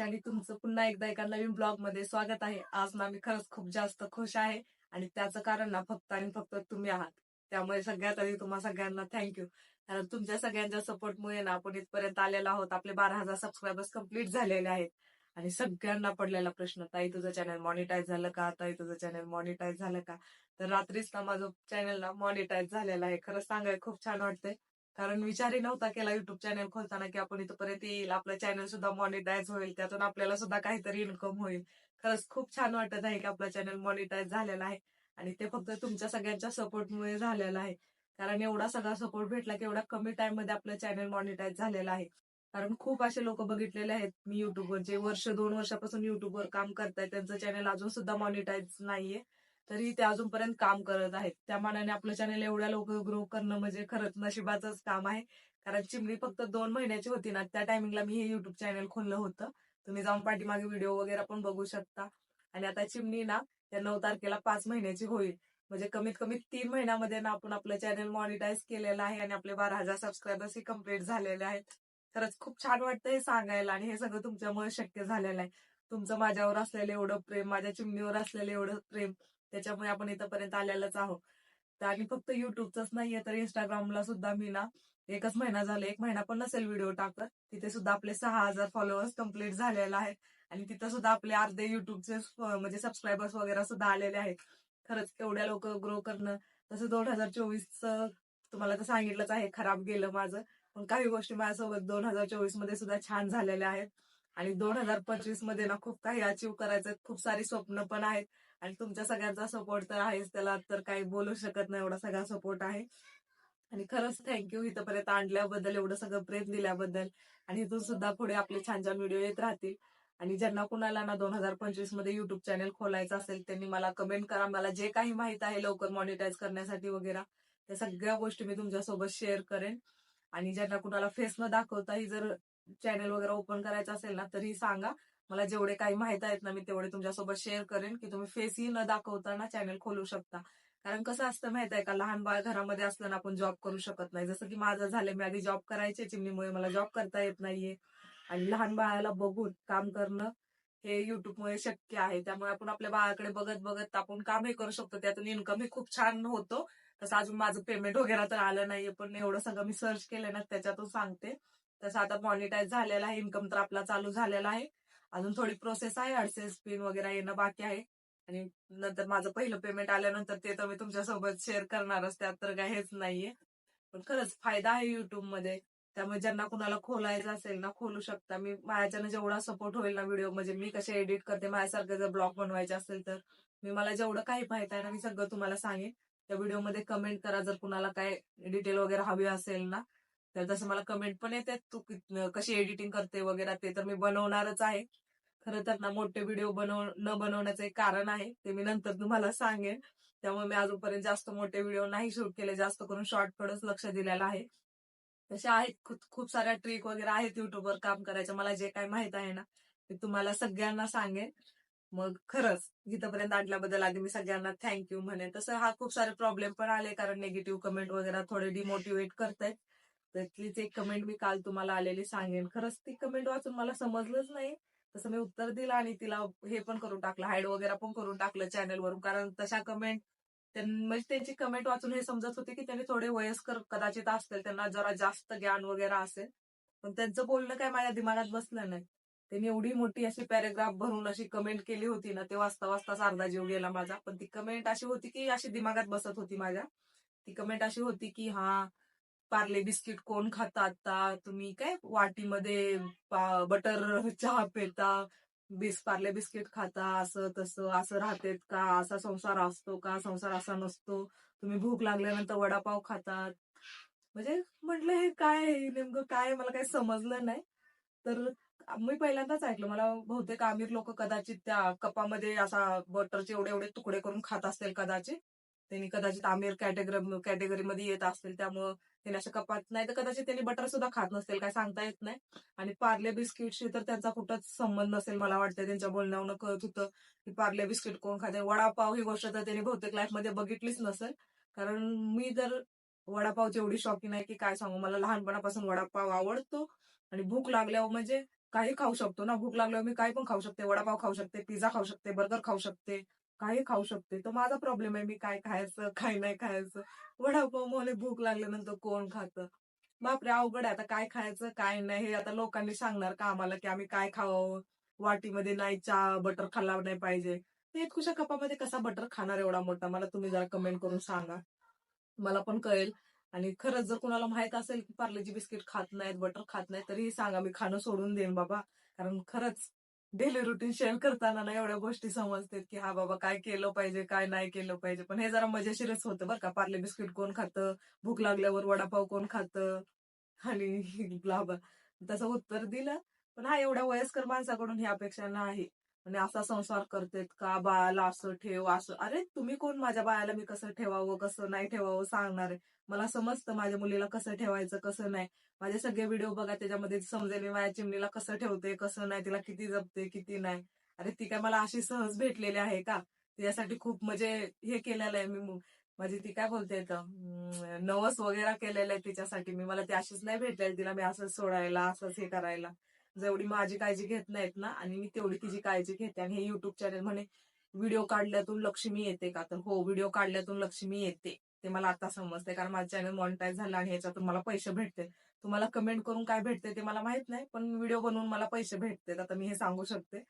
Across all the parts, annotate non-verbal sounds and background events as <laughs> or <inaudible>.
साक्षी आणि तुमचं पुन्हा एकदा एका नवीन ब्लॉगमध्ये स्वागत आहे. आज ना मी खरंच खूप जास्त खुश आहे आणि त्याचं कारण ना फक्त आणि फक्त तुम्ही आहात. त्यामुळे सगळ्यात आधी तुम्हा सगळ्यांना थँक्यू कारण तुमच्या सगळ्यांच्या सपोर्टमुळे ना आपण इथपर्यंत आलेलो आहोत. आपले बारा हजार सबस्क्रायबर्स कंप्लीट झालेले आहेत. आणि सगळ्यांना पडलेला प्रश्न ताई तुझं चॅनल मॉनिटाईज झालं का? ताई तुझं चॅनल मॉनिटाईज झालं का? तर रात्रीच ना माझं चॅनल ना मॉनिटाईज झालेलं आहे. खरंच सांगाय खूप छान वाटतंय. कारण विचारही नव्हता केला युट्यूब चॅनल खोलताना की आपण इथपर्यंत येईल. आपलं चॅनल सुद्धा मॉनिटाईज होईल. त्यातून आपल्याला सुद्धा काहीतरी इन्कम होईल. खरंच खूप छान वाटत आहे की आपलं चॅनल मॉनिटाईज झालेलं आहे. आणि ते फक्त तुमच्या सगळ्यांच्या सपोर्टमुळे झालेलं आहे. कारण एवढा सगळा सपोर्ट भेटला की एवढ्या कमी टाइममध्ये आपलं चॅनल मॉनिटाईज झालेलं आहे. कारण खूप असे लोक बघितलेले आहेत मी युट्यूबवर जे वर्ष दोन वर्षापासून युट्यूबवर काम करतायत त्यांचं चॅनल अजून सुद्धा मॉनिटाईज नाहीये. तरी ते अजूनपर्यंत काम करत आहेत. त्या मानाने आपलं चॅनल एवढ्या लवकर ग्रो करणं म्हणजे खरंच नशिबाचंच काम आहे. कारण चिमणी फक्त दोन महिन्याची होती ना त्या टायमिंगला मी हे युट्यूब चॅनल खोललं होतं. तुम्ही जाऊन पाठीमागे व्हिडिओ वगैरे पण बघू शकता. आणि आता चिमणी ना या नऊ तारखेला पाच महिन्याची होईल. म्हणजे कमीत कमी तीन महिन्यामध्ये ना आपण आपलं चॅनल मॉनिटाईज केलेलं आहे आणि आपले बारा हजार सबस्क्रायबर्स ही कंप्लीट झालेले आहेत. खरंच खूप छान वाटतं हे सांगायला आणि हे सगळं तुमच्यामुळे शक्य झालेलं आहे. तुमचं माझ्यावर असलेलं एवढं प्रेम माझ्या चिमणीवर असलेलं एवढं प्रेम त्याच्यामुळे आपण इथपर्यंत आलेलाच आहोत. तर आणि फक्त युट्यूबचंच नाहीये तर इंस्टाग्रामला सुद्धा मी ना एकच महिना झाला एक महिना पण नसेल व्हिडिओ टाकत. तिथे सुद्धा आपले सहा हजार फॉलोअर्स कंप्लीट झालेला आहे आणि तिथं सुद्धा आपले अर्धे युट्यूबचे म्हणजे सबस्क्रायबर्स वगैरे सुद्धा आलेले आहेत. खरंच एवढ्या लोक ग्रो करणं तसं दोन हजार चोवीस तुम्हाला तर सांगितलंच आहे खराब गेलं माझं. पण काही गोष्टी माझ्यासोबत दोन हजार चोवीसमध्ये सुद्धा छान झालेल्या आहेत. आणि दोन हजार पंचवीसमध्ये ना खूप काही अचीव करायचं खूप सारी स्वप्न पण आहेत. आणि तुमच्या सगळ्यांचा सपोर्ट तर आहेच त्याला तर काही बोलू शकत नाही एवढा सगळा सपोर्ट आहे. आणि खरंच थँक्यू इथंपर्यंत आणल्याबद्दल एवढं सगळं प्रेम दिल्याबद्दल. आणि इथून सुद्धा पुढे आपले छान छान व्हिडिओ येत राहतील. आणि ज्यांना कुणाला ना दोन हजार पंचवीसमध्ये युट्यूब चॅनल खोलायचं असेल त्यांनी मला कमेंट करा. मला जे काही माहीत आहे लवकर मॉनिटाईज करण्यासाठी वगैरे त्या सगळ्या गोष्टी मी तुमच्यासोबत शेअर करेन. आणि ज्यांना कुणाला फेस न दाखवताही जर चॅनल वगैरे ओपन करायचं असेल ना तरी सांगा. मला जेवढे काही माहीत आहेत ना मी तेवढे तुमच्यासोबत शेअर करेन की तुम्ही फेसही न दाखवताना चॅनल खोलू शकता. कारण कसं असतं माहीत आहे का लहान बाळ घरामध्ये असताना आपण जॉब करू शकत नाही. जसं की माझं झालं मी आधी जॉब करायचे चिमणीमुळे मला जॉब करता येत नाहीये. आणि लहान बाळाला बघून काम करणं हे युट्यूबमुळे शक्य आहे. त्यामुळे आपण आपल्या बाळाकडे बघत बघत आपण कामही करू शकतो. त्यातून इन्कमही खूप छान होतो. तसं अजून माझं पेमेंट वगैरे तर आलं नाहीये पण एवढं सगळं मी सर्च केलं ना त्याच्यातून सांगते. तसं आता मॉनिटाईज झालेला आहे इन्कम तर आपला चालू झालेला आहे. अजून थोडी प्रोसेस आहे अडसेस पिन वगैरे येणं बाकी आहे. आणि नंतर माझं पहिलं पेमेंट आल्यानंतर ते तर मी तुमच्यासोबत शेअर करणारच त्यात तर काही हेच नाहीये. पण खरंच फायदा आहे युट्यूबमध्ये. त्यामुळे ज्यांना कुणाला खोलायचं असेल ना खोलू शकता. मी माझ्याच्यानं जेवढा सपोर्ट होईल ना व्हिडिओ म्हणजे मी कसे एडिट करते माझ्यासारखं जर ब्लॉग बनवायचे असेल तर. मी मला जेवढं काही पाहता आहे ना मी सगळं तुम्हाला सांगेन. त्या व्हिडिओमध्ये कमेंट करा जर कुणाला काय डिटेल वगैरे हवी असेल ना. तर तसं मला कमेंट पण येते तू कशी एडिटिंग करते वगैरे ते तर मी बनवणारच आहे. खरं तर ना मोठे व्हिडिओ बनव न बनवण्याचं एक कारण आहे. ते मी नंतर तुम्हाला सांगेन. त्यामुळे मी अजूनपर्यंत जास्त मोठे व्हिडिओ नाही शूट केले. जास्त करून शॉर्टकडेच लक्ष दिलेलं आहे. तशा आहेत खूप साऱ्या ट्रिक वगैरे आहेत युट्यूबवर काम करायच्या. मला जे काही माहीत आहे ना ते तुम्हाला सगळ्यांना सांगेन. मग खरंच इथंपर्यंत आणल्याबद्दल आधी मी सगळ्यांना थँक्यू म्हणेन. तसं हा खूप सारे प्रॉब्लेम पण आले. कारण निगेटिव्ह कमेंट वगैरे थोडे डिमोटिवेट करतायत. त्यातलीच एक कमेंट मी काल तुम्हाला आलेली सांगेन. खरंच ती कमेंट वाचून मला समजलंच नाही. तसं मी उत्तर दिलं आणि तिला हे पण करून टाकलं हाईड वगैरे पण करून टाकलं चॅनलवरून कारण तशा कमेंट म्हणजे त्यांची कमेंट वाचून हे समजत होते की त्यांनी थोडे वयस्कर कदाचित असतील त्यांना जरा जास्त ज्ञान वगैरे असेल. पण त्यांचं बोलणं काय माझ्या दिमागात बसलं नाही. त्यांनी एवढी मोठी अशी पॅरेग्राफ भरून अशी कमेंट केली होती ना ते वाचता वाचताच अर्धा जीव गेला माझा. पण ती कमेंट अशी होती की अशी दिमागात बसत होती माझ्या. ती कमेंट अशी होती की हा पार्ले बिस्किट कोण खाता आता तुम्ही काय वाटीमध्ये बटर चहा पेता बिस पार्ले बिस्किट खाता असं तसं असं राहतेत का? असा संसार असतो का? संसार असा नसतो. तुम्ही भूक लागल्यानंतर वडापाव खातात. म्हणजे म्हटलं हे काय नेमकं काय मला काही समजलं नाही. तर मी पहिल्यांदाच ऐकलं. मला बहुतेक आमिर लोक कदाचित त्या कपामध्ये असा बटरचे एवढे एवढे तुकडे करून खात असतील कदाचित. त्यांनी कदाचित आमिर कॅटेगरी कॅटेगरीमध्ये येत असतील. त्यामुळं त्यांनी अशा कपात नाही तर कदाचित त्यांनी बटर सुद्धा खात नसतील काय सांगता येत नाही. आणि पार्ले बिस्किटशी तर त्यांचा कुठंच संबंध नसेल मला वाटतं त्यांच्या बोलण्यावरून कळत होतं की पार्ले बिस्किट कोण खाते. वडापाव ही गोष्ट तर त्यांनी बहुतेक लाईफमध्ये बघितलीच नसेल. कारण मी जर वडापावची एवढी शॉकिंग आहे की काय सांगू? मला लहानपणापासून वडापाव आवडतो. आणि भूक लागल्यावर म्हणजे काही खाऊ शकतो ना. भूक लागल्यावर मी काही पण खाऊ शकते. वडापाव खाऊ शकते पिझ्झा खाऊ शकते बर्गर खाऊ शकते. काही खाऊ शकते. तर माझा प्रॉब्लेम आहे मी काय खायचं काय नाही खायचं. वडापाव मला भूक लागल्यानंतर कोण खातं? बापरे अवघड आहे. आता काय खायचं काय नाही हे आता लोकांनी सांगणार का आम्हाला की आम्ही काय खावं? वाटीमध्ये नाही चहा बटर खाल्ला नाही पाहिजे. ते इतकुशा कपामध्ये कसा बटर खाणार एवढा मोठा? मला तुम्ही जरा कमेंट करून सांगा. मला पण कळेल. आणि खरंच जर कुणाला माहीत असेल की पार्लेजी बिस्किट खात नाहीत बटर खात नाही तरीही सांगा मी खाणं सोडून देईन बाबा. कारण खरंच डेली रुटीन शेअर करताना ना एवढ्या गोष्टी समजतात की हा बाबा काय केलं पाहिजे काय नाही केलं पाहिजे. पण हे जरा मजेशीरच होतं बरं का. पार्ले बिस्किट कोण खातं भूक लागल्यावर वडापाव कोण खातं आणि <laughs> ब्लाबा तसं उत्तर दिलं. पण हा एवढ्या वयस्कर माणसाकडून ही अपेक्षा नाही. आणि असा संसार करतेत का बाळाला असं ठेव असं? अरे तुम्ही कोण? माझ्या बाळाला मी कसं ठेवावं कसं नाही ठेवावं सांगणार आहे. मला समजतं माझ्या मुलीला कसं ठेवायचं कसं नाही. माझे सगळे व्हिडिओ बघा त्याच्यामध्ये समजेल मी माझ्या चिमणीला कसं ठेवते कसं नाही तिला किती जपते किती नाही. अरे ती काय मला अशी सहज भेटलेली आहे का? तिच्यासाठी खूप म्हणजे हे केलेलं आहे मी माझी म्हणजे ती काय बोलते नवस वगैरे केलेलं आहे तिच्यासाठी. मी मला ती अशीच नाही भेटलेली तिला मी असंच सोडायला असंच हे करायला. जेवढी माझी काळजी घेत नाहीत ना आणि मी तेवढी तिची काळजी घेते. आणि हे युट्यूब चॅनल म्हणे व्हिडिओ काढल्यातून लक्ष्मी येते का? तर हो व्हिडिओ काढल्यातून लक्ष्मी येते. ते मला आता समजते कारण माझं चॅनल मॉनिटाईज झालं आणि ह्याच्यातून मला पैसे भेटते तुम्हाला कमेंट करून काय भेटते ते मला माहीत नाही पण व्हिडिओ बनवून मला पैसे भेटते आता मी हे सांगू शकते.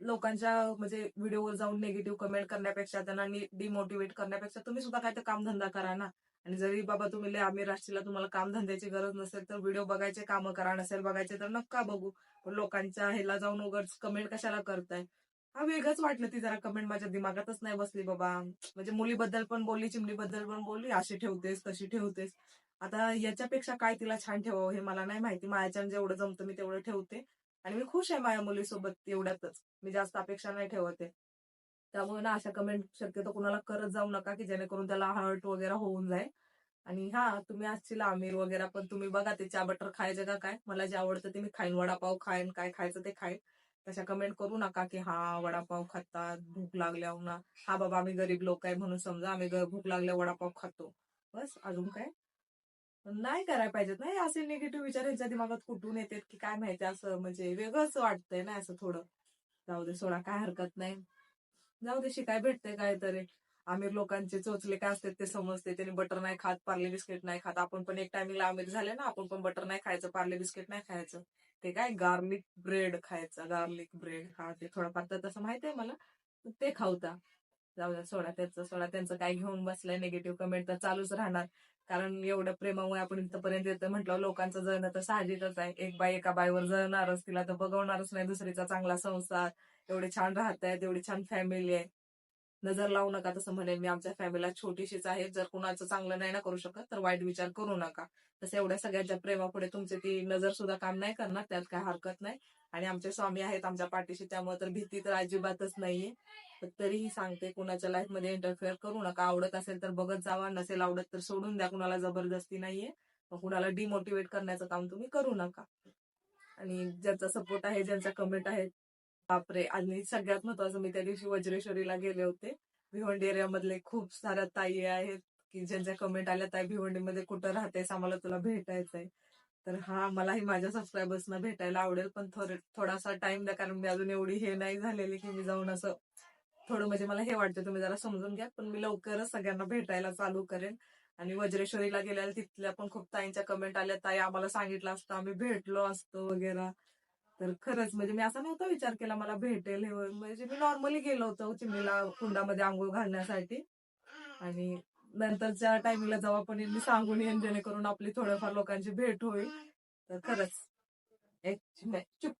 लोकांच्या म्हणजे व्हिडिओवर जाऊन निगेटिव्ह कमेंट करण्यापेक्षा त्यांना डिमोटिवेट करण्यापेक्षा तुम्ही सुद्धा काय तर कामधंदा करा ना. आणि जरी बाबा तुम्ही आम्ही राष्ट्रीला तुम्हाला काम धंद्याची गरज नसेल तर व्हिडिओ बघायचे कामं करा नसेल बघायचे तर नक्का बघू. पण लोकांच्या ह्याला जाऊन उगाच कमेंट कशाला करताय? हा वेगळंच वाटलं ती जरा कमेंट माझ्या दिमागातच नाही बसली बाबा. म्हणजे मुलीबद्दल पण बोलली चिमणीबद्दल पण बोलली अशी ठेवतेस तशी ठेवतेस. आता याच्यापेक्षा काय तिला छान ठेवावं हे मला नाही माहिती. माझ्या जेवढं जमतं मी तेवढं ठेवते. आणि मी खुश आहे माझ्या मुलीसोबत एवढ्यातच. मी जास्त अपेक्षा नाही ठेवते त्यामुळे ना अशा कमेंट शक्यतो कुणाला करत जाऊ नका की जेणेकरून त्याला हर्ट वगैरे होऊन जाईल. आणि हा तुम्ही असतील आमिर वगैरे पण तुम्ही बघा ते चहा बटर खायचं का काय? मला जे आवडतं ते मी खाईन वडापाव खाईन काय खायचं ते खाईन. तशा कमेंट करू नका की हा वडापाव खातात भूक लागल्या ना हा बाबा आम्ही गरीब लोक आहे म्हणून समजा आम्ही भूक लागल्या वडापाव खातो. बस अजून काय? नाही करायला पाहिजेत नाही असे निगेटिव्ह विचार यांच्या दिमागात कुठून येतात की काय माहिती असं म्हणजे वेगळंच वाटतंय ना असं थोडं. जाऊ दे सोडा काय हरकत नाही. जाऊ दे शिकाय भेटते काय तरी आमिर लोकांचे चोचले काय असतात ते समजते. त्यांनी बटर नाही खात पार्ले बिस्किट नाही खात. आपण पण एक टायमिंगला आमिर झाले ना आपण पण बटर नाही खायचं पार्ले बिस्किट नाही खायचं. ते काय गार्लिक ब्रेड खायचं गार्लिक ब्रेड हा ते थोडंफार तर तसं माहितीये आहे मला. ते खावता जाऊ द्या सोडा त्याचं सोडा त्यांचं काय घेऊन बसलंय निगेटिव्ह कमेंट तर चालूच राहणार. कारण एवढ्या प्रेमामुळे आपण इथपर्यंत येतं म्हटलं लोकांचं जळणं तर साहजिकच आहे. एक बाई एका बाईवर जळणारच तिला तर बघवणारच नाही दुसरीचा चांगला संसार. एवढे छान राहतायत एवढी छान फॅमिली आहे. नजर लावू नका तसं म्हणेल मी आमच्या फॅमिलीला छोटीशीच आहे. जर कुणाचं चांगलं नाही ना करू शकत तर वाईट विचार करू नका. तसं एवढ्या सगळ्यांच्या प्रेमापुढे तुमचे ती नजर सुद्धा काम नाही करणार त्यात काय हरकत नाही. आणि आमचे स्वामी आहेत आमच्या पाठीशी त्यामुळे तर भीती तर अजिबातच नाहीये. तरीही सांगते कुणाच्या लाईफमध्ये इंटरफेअर करू नका. आवडत असेल तर बघत जावा नसेल आवडत तर सोडून द्या. कुणाला जबरदस्ती नाहीये. कुणाला डिमोटिवेट करण्याचं काम तुम्ही करू नका. आणि ज्यांचा सपोर्ट आहे ज्यांचा कमेंट आहे बापरे! आणि सगळ्यात महत्वाचं मी त्या दिवशी वज्रेश्वरीला गेले होते. भिवंडी एरियामधले खूप साऱ्या ताई आहेत की ज्यांच्या कमेंट आल्या ताई भिवंडीमध्ये कुठं राहतेस? आम्हाला तुला भेटायचंय. तर हा मलाही माझ्या सबस्क्रायबर्सना भेटायला आवडेल पण थोडासा टाइम द्या कारण मी अजून एवढी हे नाही झालेली की मी जाऊन असं थोडं म्हणजे मला हे वाटतं तुम्ही जरा समजून घ्या. पण मी लवकरच सगळ्यांना भेटायला चालू करेन. आणि वज्रेश्वरीला गेल्याला तिथल्या पण खूप ताईंच्या कमेंट आल्या ताई आम्हाला सांगितलं असतं आम्ही भेटलो असतो वगैरे. तर खरंच म्हणजे मी असा नव्हता विचार केला मला भेटेल हे म्हणजे मी नॉर्मली गेलो होतो चिमणीला कुंडामध्ये आंघोळ घालण्यासाठी. आणि नंतरच्या टायमिंगला जेव्हा पण मी सांगून येईन जेणेकरून आपली थोडंफार लोकांची भेट होईल. तर खरंच एक चुप.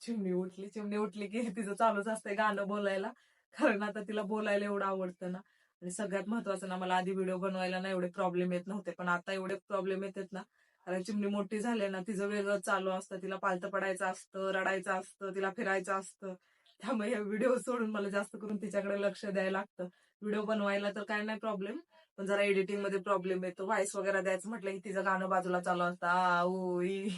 चिमणी उठली चिमणी उठली की तिचं चालूच असतंय गाणं बोलायला. कारण आता तिला बोलायला एवढं आवडतं ना. आणि सगळ्यात महत्वाचं ना मला आधी व्हिडिओ बनवायला ना एवढे प्रॉब्लेम येत नव्हते. पण आता एवढे प्रॉब्लेम येतात ना कारण चिमणी मोठी झाली ना तिचं वेगळं चालू असतं. तिला पालतं पडायचं असतं रडायचं असतं तिला फिरायचं असतं. त्यामुळे व्हिडिओ सोडून मला जास्त करून तिच्याकडे लक्ष द्यायला लागतं. व्हिडिओ बनवायला तर काय नाही प्रॉब्लेम पण जरा एडिटिंगमध्ये प्रॉब्लेम येतो. व्हॉइस वगैरे द्यायचं म्हटलं की तिचं गाणं बाजूला चालू असतं. ओई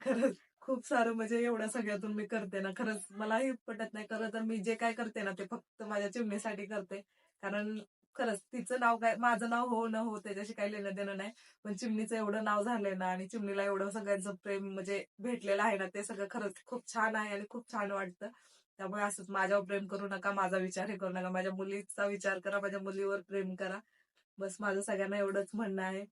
खरंच खूप सारं म्हणजे एवढ्या सगळ्यातून मी करते ना. खरंच मलाही पटत नाही. खरं तर मी जे काय करते ना ते फक्त माझ्या चिमणीसाठी करते. कारण खरंच तिचं नाव काय माझं नाव हो न हो त्याच्याशी काही लेणं देणं नाही. पण चिमणीचं एवढं नाव झालंय ना आणि चिमणीला एवढं सगळ्यांचं प्रेम म्हणजे भेटलेलं आहे ना ते सगळं खरंच खूप छान आहे आणि खूप छान वाटतं. त्यामुळे असंच माझ्यावर प्रेम करू नका माझा विचार हे करू नका माझ्या मुलीचा विचार करा माझ्या मुलीवर प्रेम करा. बस माझं सगळ्यांना एवढंच म्हणणं आहे.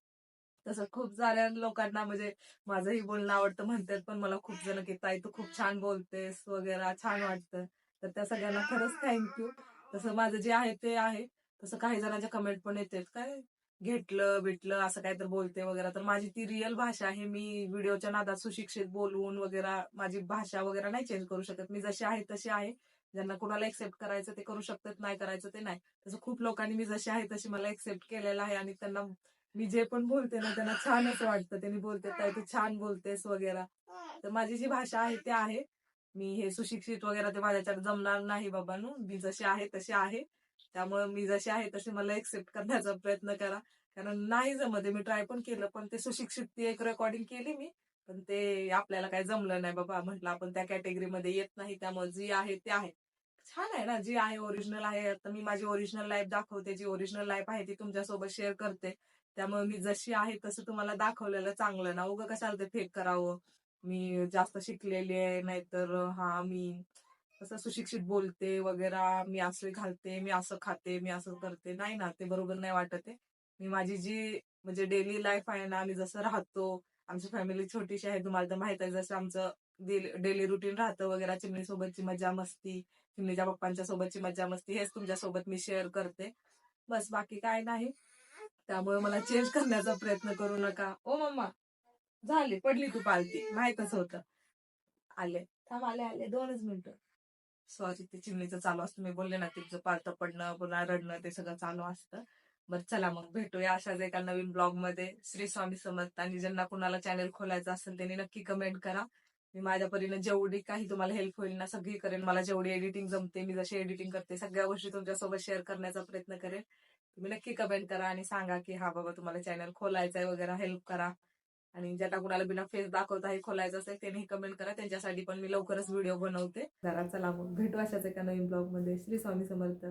तसं खूप साऱ्या लोकांना म्हणजे माझंही बोलणं आवडतं म्हणतात पण मला खूप जण की ताई तू खूप छान बोलतेस वगैरे छान वाटतं. तर त्या सगळ्यांना खरंच थँक्यू तसं माझं जे आहे ते आहे. तसं काही जणांच्या कमेंट पण येतात काय घेतलं भेटलं असं काय तर बोलते वगैरे. तर माझी ती रिअल भाषा आहे मी व्हिडिओच्या नादात सुशिक्षित बोलवून वगैरे माझी भाषा वगैरे नाही चेंज करू शकत. मी जशी आहे तशी आहे. ज्यांना कोणाला एक्सेप्ट करायचं ते करू शकतात नाही करायचं ते नाही. तसं खूप लोकांनी मी जशी आहे तशी मला एक्सेप्ट केलेलं आहे आणि त्यांना मी जे पण बोलते ना त्यांना छानच वाटतं. त्यांनी बोलते काय तू छान बोलतेस वगैरे. तर माझी जी भाषा आहे ती आहे. मी हे सुशिक्षित वगैरे ते माझ्याच्यात जमणार नाही बाबांनो. मी जशी आहे तशी आहे. त्यामुळे मी जशी आहे तशी मला एक्सेप्ट करण्याचा प्रयत्न करा. कारण नाही जमत मी ट्राय पण केलं पण ते सुशिक्षित ती एक रेकॉर्डिंग केली मी पण ते आपल्याला काही जमलं नाही बाबा. म्हटलं आपण त्या कॅटेगरीमध्ये येत नाही त्यामुळे जी आहे ते आहे. छान आहे ना जी आहे ओरिजिनल आहे. आता मी माझी ओरिजिनल लाईफ दाखवते. जी ओरिजिनल लाईफ आहे ती तुमच्यासोबत शेअर करते. त्यामुळे मी जशी आहे तसं तुम्हाला दाखवलेलं चांगलं ना. उगं कशाला ते फेक करावं? मी जास्त शिकलेली आहे नाहीतर हा मी असं सुशिक्षित बोलते वगैरे मी असं घालते मी असं खाते मी असं करते. नाही ना ते बरोबर नाही वाटत आहे. मी माझी जी म्हणजे डेली लाईफ आहे ना आम्ही जसं राहतो आमची फॅमिली छोटीशी आहे तुम्हाला तर माहीत आहे जसं आमचं डेली रुटीन राहतं वगैरे चिमणी सोबतची मजा मस्ती चिमणीच्या पप्पांच्या सोबतची मजा मस्ती हेच तुमच्यासोबत मी शेअर करते. बस बाकी काय नाही. त्यामुळे मला चेंज करण्याचा प्रयत्न करू नका. ओ मम्मा झाली पडली तू पालती. माहितच होतं. आले थांब आले आले दोनच मिनिटं. सॉरी ते चिमणीचं चालू असतं. मी बोलले ना तिचं पालतं पडणं पुन्हा रडणं ते सगळं चालू असतं. बरं चला मग भेटूया अशाच एका नवीन ब्लॉगमध्ये श्री स्वामी समर्थ आणि ज्यांना कुणाला चॅनेल खोलायचं असेल त्यांनी नक्की कमेंट करा. मी माझ्या परीनं जेवढी काही तुम्हाला हेल्प होईल ना सगळी करेन. मला जेवढी एडिटिंग जमते मी जशी एडिटिंग करते सगळ्या गोष्टी तुमच्यासोबत शेअर करण्याचा प्रयत्न करेन. तुम्ही नक्की कमेंट करा आणि सांगा की हा बाबा तुम्हाला चॅनल खोलायचं आहे वगैरे हेल्प करा. आणि ज्यांना कुणाला बिना फेस दाखवता हे खोलायचं असेल त्यांनी कमेंट करा. त्यांच्यासाठी पण मी लवकरच व्हिडिओ बनवते. जरा चला मग. भेटू अशाच एका नवीन ब्लॉगमध्ये. श्री स्वामी समर्थ.